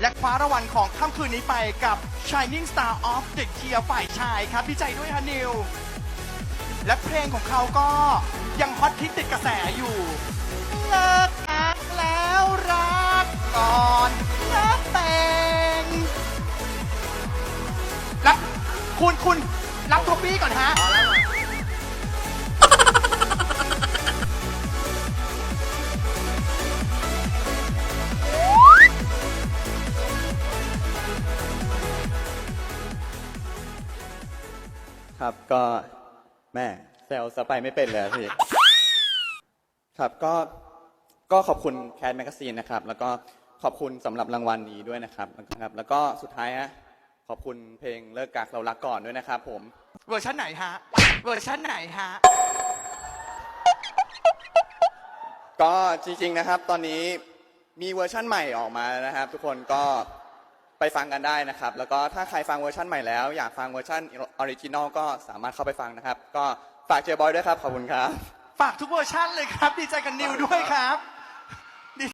และคว้ารางวัลของค่ำคืนนี้ไปกับ Shining Star of the Year ฝ่ายชายครับดีใจด้วยฮะนิว และเพลงของเขาก็ยังฮอตฮิตติดกระแสอยู่ เลิกอักแล้วรักก่อนเลิกแต่งรับคุณคุณรับท็อปปี้ก่อนฮะ ครับก็แม่แซลสไปไม่เป็นเลยอะพี่ ครับก็ก็ขอบคุณแค t แมกซีนนะครับ แล้วก็ขอบคุณสำหรับรางวัลนี้ด้วยนะครับนะครับแล้วก็สุดท้ายฮะขอบคุณเพลงเลิกกักเรารักก่อนด้วยนะครับผม เวอร์ชันไหนฮะ เวอร์ชันไหนฮะ ก็จริงๆนะครับ ตอนนี้มีเวอร์ชั่นใหม่ออกมาแล้วนะครับ ทุกคนก็ ไปฟังกันได้นะครับ แล้วก็ถ้าใครฟังเวอร์ชันใหม่แล้ว อยากฟังเวอร์ชันออริจินอลก็สามารถเข้าไปฟังนะครับ ก็ฝากเจอบอยด้วยครับ ขอบคุณครับ ฝากทุกเวอร์ชันเลยครับ ดีใจกับนิวด้วยครับ